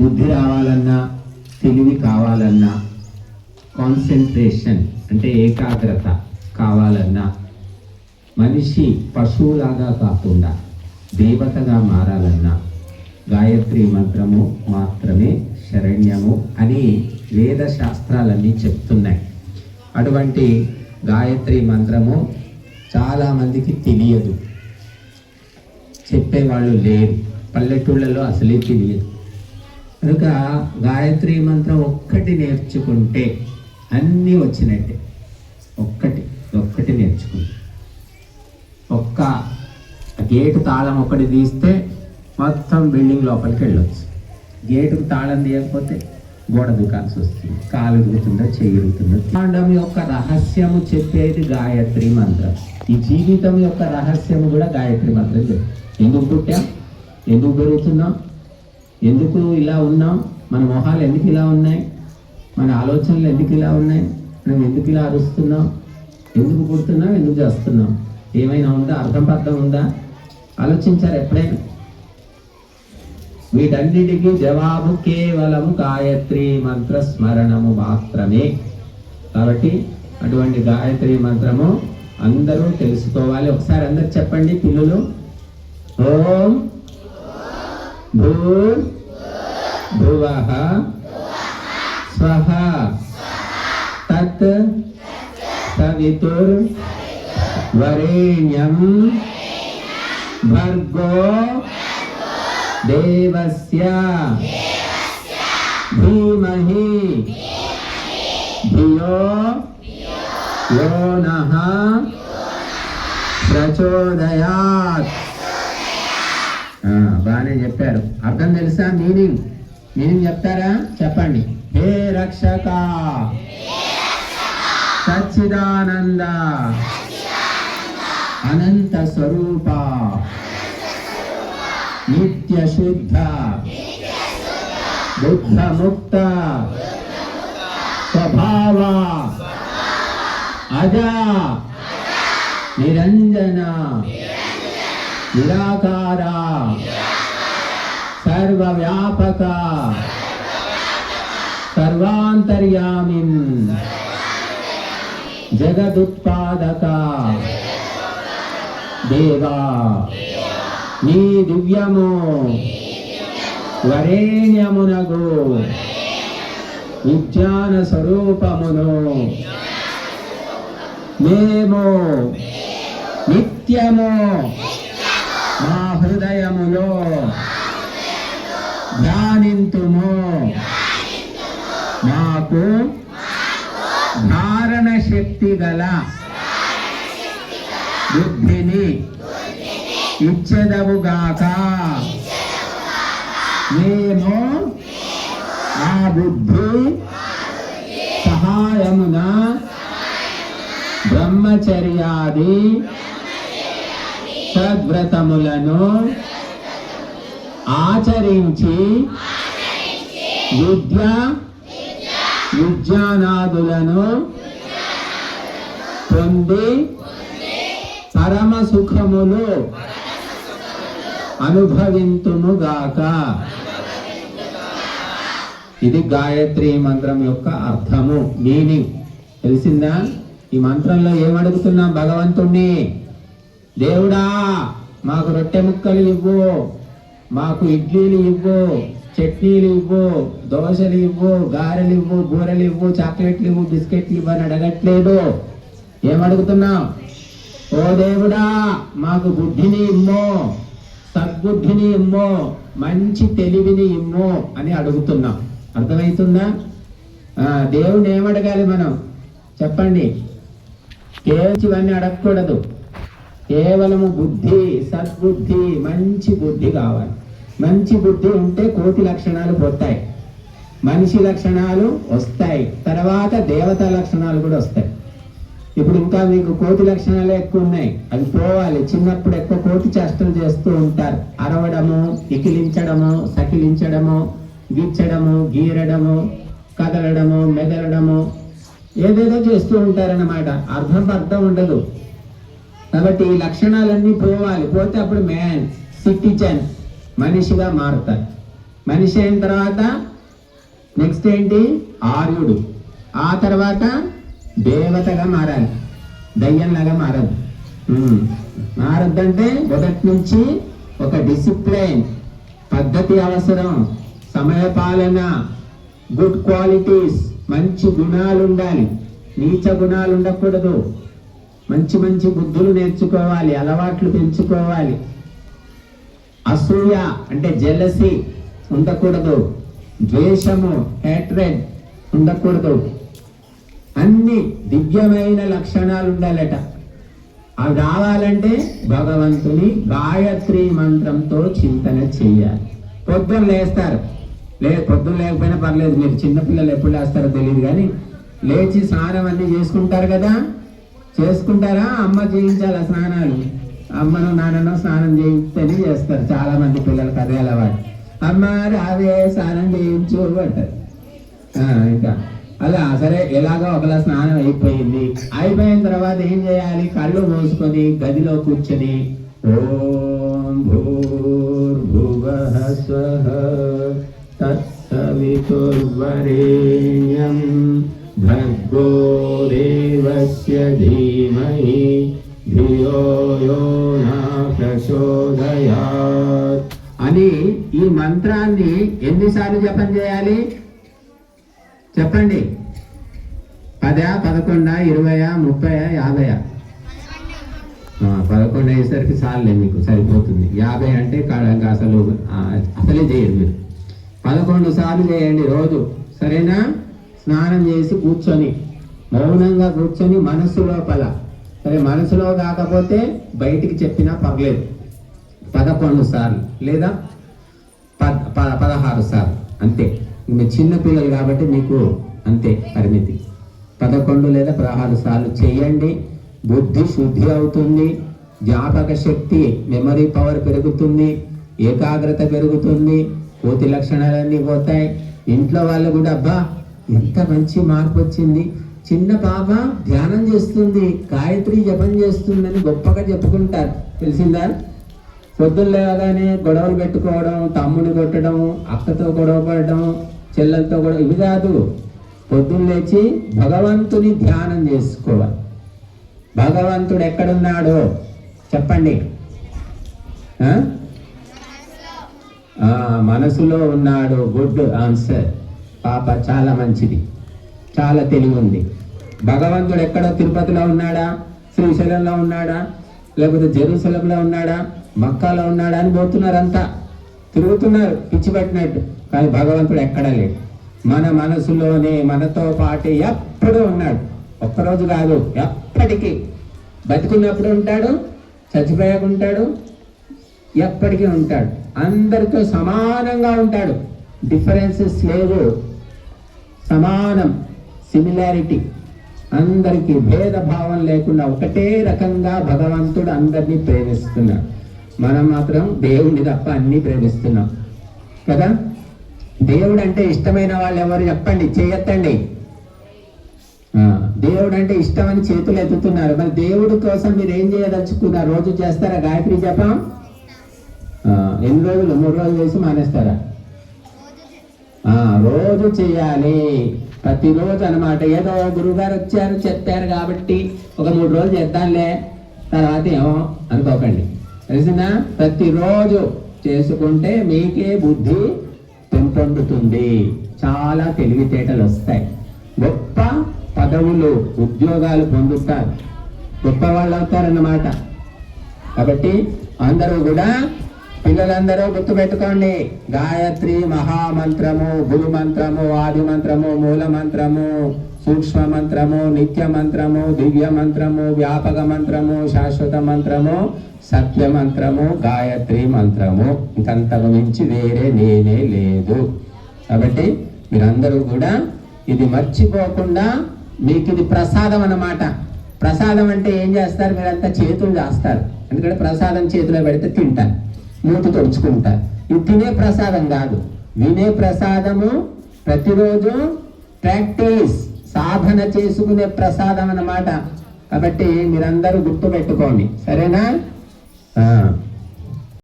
బుద్ధి రావాలన్నా తెలివి కావాలన్నా కాన్సన్ట్రేషన్ అంటే ఏకాగ్రత కావాలన్నా మనిషి పశువులాగా కాకుండా దేవతగా మారాలన్నా గాయత్రి మంత్రము మాత్రమే శరణ్యము అని వేద శాస్త్రాలన్నీ చెప్తున్నాయి. అటువంటి గాయత్రి మంత్రము చాలామందికి తెలియదు. చెప్పేవాళ్ళు లేరు. పల్లెటూళ్ళలో అసలే తెలియదు. కనుక గాయత్రి మంత్రం ఒక్కటి నేర్చుకుంటే అన్నీ వచ్చినట్టే. ఒక్కటి ఒక్కటి నేర్చుకుంటే. ఒక్క గేటు తాళం ఒకటి తీస్తే మొత్తం బిల్డింగ్ లోపలికి వెళ్ళొచ్చు. గేటుకు తాళం తీయకపోతే గోడ దుకాల్సి వస్తుంది. కాలు దిగుతుందో చేయిరుగుతుందో కాండం యొక్క రహస్యము చెప్పేది గాయత్రి మంత్రం. ఈ జీవితం యొక్క రహస్యము కూడా గాయత్రి మంత్రం చెప్పి. ఎందుకు పుట్టాం? ఎందుకు పెరుగుతున్నాం? ఎందుకు ఇలా ఉన్నాం? మన మొహాలు ఎందుకు ఇలా ఉన్నాయి? మన ఆలోచనలు ఎందుకు ఇలా ఉన్నాయి? మనం ఎందుకు ఇలా అరుస్తున్నాం? ఎందుకు పుడుతున్నాం ఎందుకు చేస్తున్నాం? ఏమైనా ఉందా? అర్థం పర్థం ఉందా? ఆలోచించారు ఎప్పుడైనా? వీటన్నిటికీ జవాబు కేవలం గాయత్రి మంత్ర స్మరణము మాత్రమే. కాబట్టి అటువంటి గాయత్రి మంత్రము అందరూ తెలుసుకోవాలి. ఒకసారి అందరు చెప్పండి పిల్లలు. ఓం భూ భువ స్వహ తత్ సవితుర్ వరేణ్యం భర్గో దేవస్య ధీమహి ధియో యో నః ప్రచోదయాత్. బాగానే చెప్పారు. అర్థం తెలుసా? మీనింగ్? మీనింగ్ చెప్తారా? చెప్పండి. హే రక్షక! సచ్చిదానంద! అనంత స్వరూప! నిత్య శుద్ధ! బుద్ధ ముక్త స్వభావ! అజ! నిరంజన! నిరాకార. సర్వవ్యాపక. సర్వాంతర్యామి జగదుత్పాదక. దేవా నీ దివ్యము వరేణ్యమునగు. విజ్ఞాన స్వరూపమును మేము నిత్యము మా హృదయములో ధ్యానింతుము. మాకు ధారణ శక్తి గల బుద్ధిని ఇచ్చెదవుగాక మేము ఆ బుద్ధి సహాయమున బ్రహ్మచర్యాది సద్వ్రతములను ఆచరించి విద్య విద్యానాదులను పొంది పరమ సుఖములు అనుభవింతుముగాక. ఇది గాయత్రి మంత్రం యొక్క అర్థము మీనింగ్. తెలిసిందా? ఈ మంత్రంలో ఏమడుగుతున్నాం భగవంతుణ్ణి? దేవుడా మాకు రొట్టె ముక్కలు ఇవ్వు మాకు ఇడ్లీలు ఇవ్వు చట్నీలు ఇవ్వు దోశలు ఇవ్వు గారెలు ఇవ్వు బూరెలు ఇవ్వు చాక్లెట్లు ఇవ్వు బిస్కెట్లు ఇవ్వు అని అడగట్లేదు. ఏమడుగుతున్నాం ఓ దేవుడా మాకు బుద్ధిని ఇమ్మో సద్బుద్ధిని ఇమ్మో మంచి తెలివిని ఇమ్మో అని అడుగుతున్నాం. అర్థమవుతుందా దేవుడిని దేవుణ్ణి ఏమడగాలి మనం? చెప్పండి. కేవలం అడగకూడదు. కేవలము బుద్ధి సద్బుద్ధి మంచి బుద్ధి కావాలి. మంచి బుద్ధి ఉంటే కోటి లక్షణాలు పోతాయి. మనిషి లక్షణాలు వస్తాయి. తర్వాత దేవతా లక్షణాలు కూడా వస్తాయి. ఇప్పుడు ఇంకా మీకు కోతి లక్షణాలే ఎక్కువ ఉన్నాయి. అవి పోవాలి. చిన్నప్పుడు ఎక్కువ కోతి చేష్టలు చేస్తూ ఉంటారు. అరవడము ఇకిలించడము సకిలించడము గిచ్చడము గీరడము కదలడము మెదలడము ఏదేదో చేస్తూ ఉంటారన్నమాట. అర్థం అర్థం ఉండదు. కాబట్టి ఈ లక్షణాలన్నీ పోవాలి. పోతే అప్పుడు మ్యాన్ సిటిజన్ మనిషిగా మారుతారు. మనిషి అయిన తర్వాత నెక్స్ట్ ఏంటి? ఆర్యుడు. ఆ తర్వాత దేవతగా మారాలి. దయ్యంలాగా మారదు. మారద్దంటే మొదటి నుంచి ఒక డిసిప్లైన్ పద్ధతి అవసరం సమయపాలన గుడ్ క్వాలిటీస్ మంచి గుణాలు ఉండాలి నీచ గుణాలు ఉండకూడదు మంచి మంచి బుద్ధులు నేర్చుకోవాలి అలవాట్లు పెంచుకోవాలి. అసూయ అంటే జెలసి ఉండకూడదు. ద్వేషము హేట్రెడ్ ఉండకూడదు. అన్ని దివ్యమైన లక్షణాలు ఉండాలట. అవి రావాలంటే భగవంతుని గాయత్రి మంత్రంతో చింతన చెయ్యాలి పొద్దున లేస్తారు. లే పొద్దున్న లేకపోయినా పర్లేదు మీరు చిన్నపిల్లలు ఎప్పుడు లేస్తారో తెలియదు కానీ లేచి స్నానం అన్ని చేసుకుంటారు కదా. చేసుకుంటారా? అమ్మ చేయించాలి స్నానాలు? అమ్మను నాన్నను స్నానం చేయించని చేస్తారు చాలా మంది పిల్లలు అదే అలవాటు. అమ్మ రావే స్నానం చేయించు అంటారు. ఆ, ఇంకా. అలా సరే ఎలాగో ఒకలా స్నానం అయిపోయింది. అయిపోయిన తర్వాత ఏం చేయాలి? కళ్ళు మూసుకొని గదిలో కూర్చొని ఓం భూర్భువ స్వః తత్సవితుర్వరేణ్యం. భర్గో దేవస్య ధీమహి ధియో యో నా ప్రచోదయాత్ అని ఈ మంత్రాన్ని ఎన్నిసార్లు జపం చేయాలి? చెప్పండి. పదా పదకొండా ఇరవయా ముప్పయా యాభయా? పదకొండు అయ్యేసరికి చాలే మీకు సరిపోతుంది. యాభై అంటే అసలు అసలే చేయరు మీరు. పదకొండు సార్లు చేయండి రోజు. సరేనా? స్నానం చేసి కూర్చొని మౌనంగా కూర్చొని మనస్సు లోపల సరే మనసులో కాకపోతే బయటికి చెప్పినా పర్లేదు. పదకొండు సార్లు లేదా పద్ పదహారు సార్లు అంతే. మీరు చిన్న పిల్లలు కాబట్టి మీకు అంతే పరిమితి. పదకొండు లేదా పదహారు సార్లు చేయండి బుద్ధి శుద్ధి అవుతుంది. జ్ఞాపక శక్తి మెమరీ పవర్ పెరుగుతుంది. ఏకాగ్రత పెరుగుతుంది. కోతి లక్షణాలన్నీ పోతాయి. ఇంట్లో వాళ్ళు కూడా అబ్బా ఎంత మంచి మార్పు వచ్చింది. చిన్న పాప ధ్యానం చేస్తుంది గాయత్రి జపం చేస్తుందని గొప్పగా చెప్పుకుంటారు. తెలిసిందా? పొద్దున్న లేవగానే గొడవలు పెట్టుకోవడం తమ్ముని కొట్టడం అక్కతో గొడవ పడడం చెల్లెలతో గొడవ ఇవి కాదు. పొద్దున్న లేచి భగవంతుని ధ్యానం చేసుకోవాలి. భగవంతుడు ఎక్కడున్నాడో చెప్పండి. మనసులో ఉన్నాడు. Good answer. పాప చాలా మంచిది. చాలా తెలివి ఉంది భగవంతుడు ఎక్కడో తిరుపతిలో ఉన్నాడా? శ్రీశైలంలో ఉన్నాడా? లేకపోతే జెరూసలంలో ఉన్నాడా? మక్కాలో ఉన్నాడా అని పోతున్నారు అంతా తిరుగుతున్నారు పిచ్చి పెట్టినట్టు. కానీ భగవంతుడు ఎక్కడా లేడు. మన మనసులోనే మనతో పాటు ఎప్పుడూ ఉన్నాడు. ఒక్కరోజు కాదు ఎప్పటికీ. బతికున్నప్పుడు ఉంటాడు చచ్చిపోయాక ఉంటాడు ఎప్పటికీ ఉంటాడు. అందరితో సమానంగా ఉంటాడు. డిఫరెన్సెస్ లేవు. సమానం. సిమిలారిటీ అందరికీ భేదభావం లేకుండా ఒకటే రకంగా భగవంతుడు అందరినీ ప్రేమిస్తున్నాడు. మనం మాత్రం దేవుణ్ణి తప్ప అన్ని ప్రేమిస్తున్నాం. కదా? దేవుడు అంటే ఇష్టమైన వాళ్ళు ఎవరు చెప్పండి? చేయొద్దండి. ఆ, దేవుడు అంటే ఇష్టమని చేతులు ఎత్తుతున్నారు. మరి దేవుడి కోసం మీరు ఏం చేయదలుచుకున్నారు? రోజు చేస్తారా? గాయత్రి జపం? ఎన్ని రోజులు? మూడు రోజులు చేసి మానేస్తారా? రోజు చేయాలి. ప్రతిరోజు అన్నమాట. ఏదో గురువుగారు వచ్చారు చెప్పారు కాబట్టి ఒక మూడు రోజులు చేద్దాంలే. తర్వాత ఏమో అనుకోకండి. తెలిసిందా? ప్రతిరోజు చేసుకుంటే మీకే బుద్ధి పెంపొందుతుంది చాలా తెలివితేటలు వస్తాయి. గొప్ప పదవులు ఉద్యోగాలు పొందుతారు. గొప్ప వాళ్ళు అవుతారన్నమాట. కాబట్టి అందరూ కూడా పిల్లలందరూ గుర్తుపెట్టుకోండి. గాయత్రి మహామంత్రము గురు మంత్రము ఆది మంత్రము మూల మంత్రము సూక్ష్మ మంత్రము నిత్య మంత్రము దివ్య మంత్రము వ్యాపక మంత్రము శాశ్వత మంత్రము సత్య మంత్రము గాయత్రి మంత్రము. ఇంకంతకు మించి వేరే నేనే లేదు. కాబట్టి మీరందరూ కూడా ఇది మర్చిపోకుండా మీకు ఇది ప్రసాదం అన్నమాట. ప్రసాదం అంటే ఏం చేస్తారు? మీరంతా చేతులు చేస్తారు ఎందుకంటే ప్రసాదం చేతిలో పెడితే తింటారు. మూతి తుడుచుకుంటారు ఇది తినే ప్రసాదం కాదు. వినే ప్రసాదము ప్రతిరోజు ప్రాక్టీస్ సాధన చేసుకునే ప్రసాదం అన్నమాట. కాబట్టి మీరందరూ గుర్తుపెట్టుకోండి. సరేనా? ఆ.